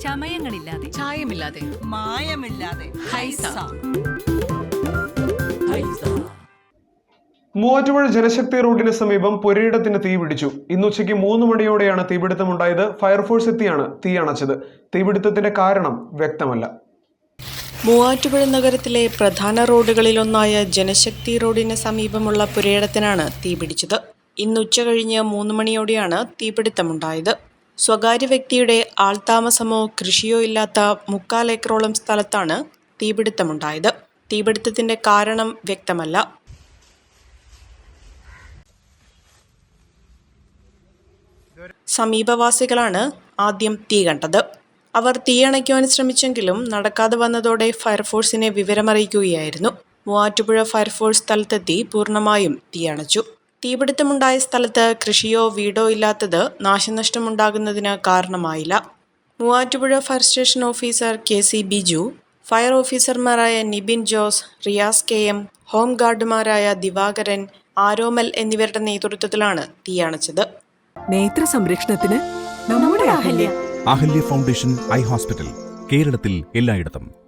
ചമയങ്ങളില്ലാതെ. ചായമില്ലാതെ. മായമില്ലാതെ. ഹൈസ. മൂവാറ്റുപുഴ ജലശക്തി റോഡിന് സമീപം പുരയിടത്തിന് തീ പിടിച്ചു. ഇന്ന് ഉച്ചയ്ക്ക് മൂന്ന് മണിയോടെയാണ് തീപിടുത്തമുണ്ടായത്. ഫയർഫോഴ്സ് എത്തിയാണ് തീ അണച്ചത്. തീപിടുത്തത്തിന്റെ കാരണം വ്യക്തമല്ല. മൂവാറ്റുപുഴ നഗരത്തിലെ പ്രധാന റോഡുകളിലൊന്നായ ജനശക്തി റോഡിന് സമീപമുള്ള പുരയിടത്തിനാണ് തീപിടിച്ചത് ഇന്ന് ഉച്ച കഴിഞ്ഞ് മൂന്ന് മണിയോടെയാണ് തീപിടുത്തമുണ്ടായത്. സ്വകാര്യ വ്യക്തിയുടെ ആൾതാമസമോ കൃഷിയോ ഇല്ലാത്ത മുക്കാൽ ഏക്കറോളം സ്ഥലത്താണ് തീപിടുത്തമുണ്ടായത്. തീപിടുത്തത്തിന്റെ കാരണം വ്യക്തമല്ല. സമീപവാസികളാണ് ആദ്യം തീ കണ്ടത്. അവർ തീയണയ്ക്കുവാൻ ശ്രമിച്ചെങ്കിലും നടക്കാതെ വന്നതോടെ ഫയർഫോഴ്സിനെ വിവരമറിയിക്കുകയായിരുന്നു. മൂവാറ്റുപുഴ ഫയർഫോഴ്സ് സ്ഥലത്തെത്തി പൂർണമായും തീയണച്ചു തീപിടുത്തമുണ്ടായ സ്ഥലത്ത് കൃഷിയോ വീടോ ഇല്ലാത്തത് നാശനഷ്ടമുണ്ടാകുന്നതിന് കാരണമായില്ല. Muvattupuzha fire station officer K C Biju fire ഓഫീസർമാരായ Nibin Jose Riyas K M home ഗാർഡുമാരായ Divakaran Aromal എന്നിവരുടെ നേതൃത്വത്തിലാണ് തീയണച്ചത്. നേത്ര സംരക്ഷണത്തിന് നമ്മുടെ Ahalya. Ahalya foundation eye hospital കേരളത്തിൽ എല്ലായിടത്തും.